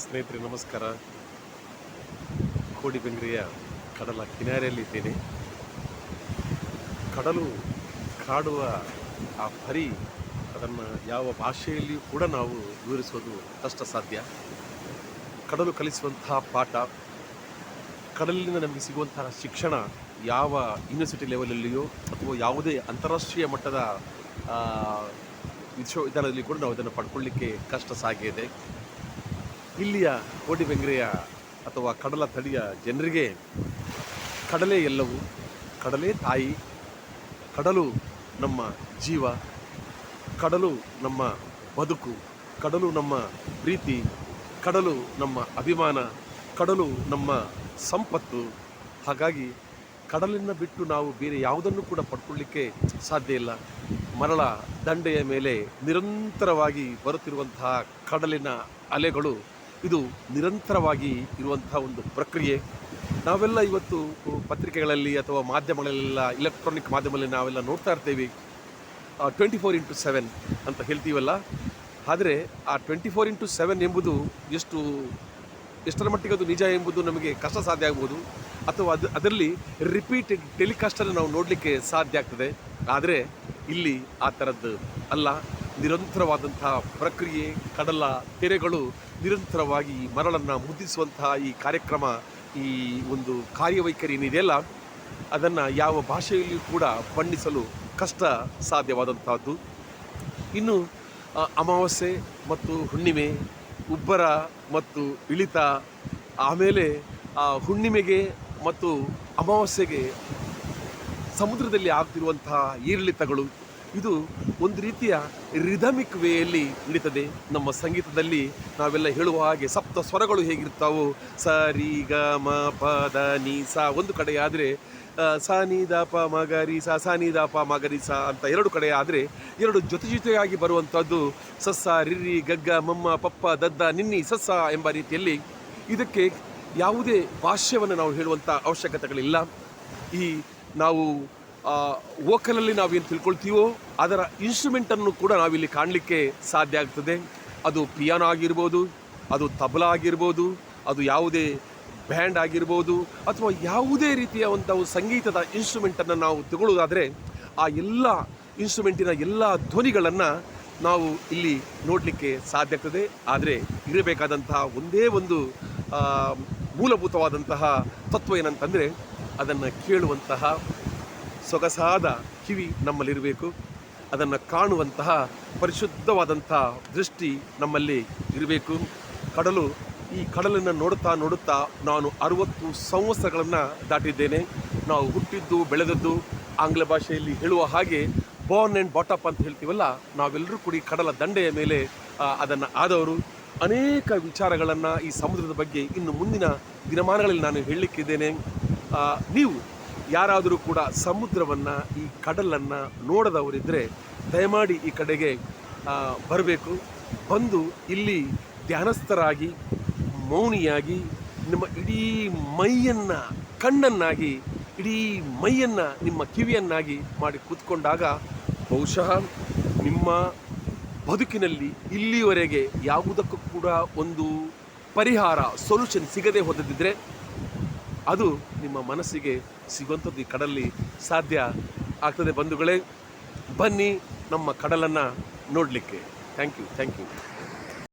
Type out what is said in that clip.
ಸ್ನೇಹಿತರೆ, ನಮಸ್ಕಾರ. ಕೋಡಿಬೆಂಗ್ರಿಯ ಕಡಲ ಕಿನಾರೆಯಲ್ಲಿದ್ದೇನೆ ಕಡಲು ಕಾಡುವ ಆ ಪರಿ ಅದನ್ನು ಯಾವ ಭಾಷೆಯಲ್ಲಿಯೂ ಕೂಡ ನಾವು ವಿವರಿಸೋದು ಕಷ್ಟ ಸಾಧ್ಯ ಕಡಲು ಕಲಿಸುವಂತಹ ಪಾಠ, ಕಡಲಿನಿಂದ ನಮಗೆ ಸಿಗುವಂತಹ ಶಿಕ್ಷಣ ಯಾವ ಯೂನಿವರ್ಸಿಟಿ ಲೆವೆಲಲ್ಲಿಯೋ ಅಥವಾ ಯಾವುದೇ ಅಂತಾರಾಷ್ಟ್ರೀಯ ಮಟ್ಟದ ವಿಶ್ವವಿದ್ಯಾಲಯದಲ್ಲಿ ಕೂಡ ನಾವು ಇದನ್ನು ಪಡ್ಕೊಳ್ಳಿಕ್ಕೆ ಕಷ್ಟ ಸಾಗಿದೆ. ಇಲ್ಲಿಯ ಕೋಡಿಬೆಂಗ್ರೆಯ ಅಥವಾ ಕಡಲ ತಡಿಯ ಜನರಿಗೆ ಕಡಲೆ ಎಲ್ಲವೂ, ಕಡಲೆ ತಾಯಿ, ಕಡಲು ನಮ್ಮ ಜೀವ, ಕಡಲು ನಮ್ಮ ಬದುಕು, ಕಡಲು ನಮ್ಮ ಪ್ರೀತಿ, ಕಡಲು ನಮ್ಮ ಅಭಿಮಾನ, ಕಡಲು ನಮ್ಮ ಸಂಪತ್ತು. ಹಾಗಾಗಿ ಕಡಲನ್ನು ಬಿಟ್ಟು ನಾವು ಬೇರೆ ಯಾವುದನ್ನು ಕೂಡ ಪಡ್ಕೊಳ್ಳಿಕ್ಕೆ ಸಾಧ್ಯ ಇಲ್ಲ. ಮರಳ ದಂಡೆಯ ಮೇಲೆ ನಿರಂತರವಾಗಿ ಬರುತ್ತಿರುವಂತಹ ಕಡಲಿನ ಅಲೆಗಳು ಇದು ನಿರಂತರವಾಗಿ ಇರುವಂಥ ಒಂದು ಪ್ರಕ್ರಿಯೆ. ನಾವೆಲ್ಲ ಇವತ್ತು ಪತ್ರಿಕೆಗಳಲ್ಲಿ ಅಥವಾ ಮಾಧ್ಯಮಗಳಲ್ಲೆಲ್ಲ ಇಲೆಕ್ಟ್ರಾನಿಕ್ ಮಾಧ್ಯಮದಲ್ಲಿ ನಾವೆಲ್ಲ ನೋಡ್ತಾ ಇರ್ತೀವಿ. ಟ್ವೆಂಟಿ ಫೋರ್ ಇಂಟು ಸೆವೆನ್ ಅಂತ ಹೇಳ್ತೀವಲ್ಲ. ಆದರೆ ಆ ಟ್ವೆಂಟಿ ಫೋರ್ ಇಂಟು ಸೆವೆನ್ ಎಂಬುದು ಎಷ್ಟು, ಎಷ್ಟರ ಮಟ್ಟಿಗೆ ಅದು ನಿಜ ಎಂಬುದು ನಮಗೆ ಕಷ್ಟ ಸಾಧ್ಯ ಆಗ್ಬೋದು. ಅಥವಾ ಅದು, ಅದರಲ್ಲಿ ರಿಪೀಟೆಡ್ ಟೆಲಿಕಾಸ್ಟನ್ನು ನಾವು ನೋಡಲಿಕ್ಕೆ ಸಾಧ್ಯ ಆಗ್ತದೆ. ಆದರೆ ಇಲ್ಲಿ ಆ ಥರದ್ದು ಅಲ್ಲ. ನಿರಂತರವಾದಂತಹ ಪ್ರಕ್ರಿಯೆ, ಕಡಲ, ತೆರೆಗಳು ನಿರಂತರವಾಗಿ ಮರಳನ್ನು ಮುದ್ದಿಸುವಂತಹ ಈ ಕಾರ್ಯಕ್ರಮ, ಈ ಒಂದು ಕಾರ್ಯವೈಖರಿ ಏನಿದೆಯಲ್ಲ ಅದನ್ನು ಯಾವ ಭಾಷೆಯಲ್ಲಿಯೂ ಕೂಡ ಬಣ್ಣಿಸಲು ಕಷ್ಟ ಸಾಧ್ಯವಾದಂತಹದ್ದು ಇನ್ನು ಅಮಾವಾಸ್ಯೆ ಮತ್ತು ಹುಣ್ಣಿಮೆ, ಉಬ್ಬರ ಮತ್ತು ಇಳಿತ, ಆಮೇಲೆ, ಆ, ಹುಣ್ಣಿಮೆಗೆ ಮತ್ತು ಅಮಾವಾಸ್ಯೆಗೆ ಸಮುದ್ರದಲ್ಲಿ ಆಗ್ತಿರುವಂತಹ ಏರಿಳಿತಗಳು ಇದು ಒಂದು ರೀತಿಯ ರಿಧಮಿಕ್ ವೇಯಲ್ಲಿ ನಡೀತದೆ. ನಮ್ಮ ಸಂಗೀತದಲ್ಲಿ ನಾವೆಲ್ಲ ಹೇಳುವ ಹಾಗೆ ಸಪ್ತ ಸ್ವರಗಳು ಹೇಗಿರ್ತಾವೋ, ಸ, ರಿ, ಗ, ಮ, ಪ, ದ, ನಿ, ಸ ಒಂದು ಕಡೆ ಆದರೆ ಸ, ನಿ, ದ, ಪ, ಮ, ಗ, ರಿ, ಸ ಸ, ನಿ, ದ, ಪ, ಮ, ಗ, ರಿ, ಸ ಅಂತ ಎರಡು ಕಡೆ ಆದರೆ ಎರಡು ಜೊತೆ ಜೊತೆಯಾಗಿ ಬರುವಂಥದ್ದು ಸಸ್ಸ ರಿರಿ ಗಗ್ಗ ಮಮ್ಮ ಪಪ್ಪ ದದ್ದ ನಿನ್ನಿ ಸಸ್ಸ ಎಂಬ ರೀತಿಯಲ್ಲಿ ಇದಕ್ಕೆ ಯಾವುದೇ ಭಾಷ್ಯವನ್ನು ನಾವು ಹೇಳುವಂಥ ಅವಶ್ಯಕತೆಗಳಿಲ್ಲ. ಈ ನಾವು ವೋಕಲಲ್ಲಿ ನಾವೇನು ತಿಳ್ಕೊಳ್ತೀವೋ ಅದರ ಇನ್ಸ್ಟ್ರೂಮೆಂಟನ್ನು ಕೂಡ ನಾವಿಲ್ಲಿ ಕಾಣಲಿಕ್ಕೆ ಸಾಧ್ಯ ಆಗ್ತದೆ. ಅದು ಪಿಯಾನೋ ಆಗಿರ್ಬೋದು, ಅದು ತಬಲಾ ಆಗಿರ್ಬೋದು, ಅದು ಯಾವುದೇ ಬ್ಯಾಂಡ್ ಆಗಿರ್ಬೋದು, ಅಥವಾ ಯಾವುದೇ ರೀತಿಯ ಒಂದು ಸಂಗೀತದ ಇನ್ಸ್ಟ್ರೂಮೆಂಟನ್ನು ನಾವು ತಗೊಳ್ಳೋದಾದರೆ ಆ ಎಲ್ಲ ಇನ್ಸ್ಟ್ರೂಮೆಂಟಿನ ಎಲ್ಲ ಧ್ವನಿಗಳನ್ನು ನಾವು ಇಲ್ಲಿ ನೋಡಲಿಕ್ಕೆ ಸಾಧ್ಯ ಆಗ್ತದೆ. ಆದರೆ ಇರಬೇಕಾದಂತಹ ಒಂದೇ ಒಂದು ಮೂಲಭೂತವಾದಂತಹ ತತ್ವ ಏನಂತಂದರೆ ಅದನ್ನು ಕೇಳುವಂತಹ ಸೊಗಸಾದ ಕಿವಿ ನಮ್ಮಲ್ಲಿರಬೇಕು. ಅದನ್ನು ಕಾಣುವಂತಹ ಪರಿಶುದ್ಧವಾದಂತಹ ದೃಷ್ಟಿ ನಮ್ಮಲ್ಲಿ ಇರಬೇಕು. ಕಡಲು ಈ ಕಡಲನ್ನು ನೋಡುತ್ತಾ ನೋಡುತ್ತಾ ನಾನು ಅರುವತ್ತು ಸಂವತ್ಸರಗಳನ್ನು ದಾಟಿದ್ದೇನೆ. ನಾವು ಹುಟ್ಟಿದ್ದು, ಬೆಳೆದದ್ದು ಆಂಗ್ಲ ಭಾಷೆಯಲ್ಲಿ ಹೇಳುವ ಹಾಗೆ ಬೋರ್ನ್ ಆ್ಯಂಡ್ ಬಾಟಪ್ ಅಂತ ಹೇಳ್ತೀವಲ್ಲ, ನಾವೆಲ್ಲರೂ ಕೂಡ ಕಡಲ ದಂಡೆಯ ಮೇಲೆ ಅದನ್ನು ಆದವರು. ಅನೇಕ ವಿಚಾರಗಳನ್ನು ಈ ಸಮುದ್ರದ ಬಗ್ಗೆ ಇನ್ನು ಮುಂದಿನ ದಿನಮಾನಗಳಲ್ಲಿ ನಾನು ಹೇಳಲಿಕ್ಕಿದ್ದೇನೆ. ನೀವು ಯಾರಾದರೂ ಕೂಡ ಸಮುದ್ರವನ್ನು, ಈ ಕಡಲನ್ನು ನೋಡದವರಿದ್ದರೆ ದಯಮಾಡಿ ಈ ಕಡೆಗೆ ಬರಬೇಕು. ಬಂದು ಇಲ್ಲಿ ಧ್ಯಾನಸ್ಥರಾಗಿ, ಮೌನಿಯಾಗಿ, ನಿಮ್ಮ ಇಡೀ ಮೈಯನ್ನು, ಕಣ್ಣನ್ನಾಗಿ, ಇಡೀ ಮೈಯನ್ನು, ನಿಮ್ಮ ಕಿವಿಯನ್ನಾಗಿ ಮಾಡಿ ಕೂತ್ಕೊಂಡಾಗ ಬಹುಶಃ ನಿಮ್ಮ ಬದುಕಿನಲ್ಲಿ ಇಲ್ಲಿವರೆಗೆ ಯಾವುದಕ್ಕೂ ಕೂಡ ಒಂದು ಪರಿಹಾರ ಸೊಲ್ಯೂಷನ್ ಸಿಗದೆ ಹೋದದಿದ್ದರೆ ಅದು ನಿಮ್ಮ ಮನಸ್ಸಿಗೆ ಸಿಗುವಂಥದ್ದು ಈ ಕಡಲ್ಲಿ ಸಾಧ್ಯ ಆಗ್ತದೆ ಬಂಧುಗಳೇ. ಬನ್ನಿ ನಮ್ಮ ಕಡಲನ್ನು ನೋಡಲಿಕ್ಕೆ. Thank you thank you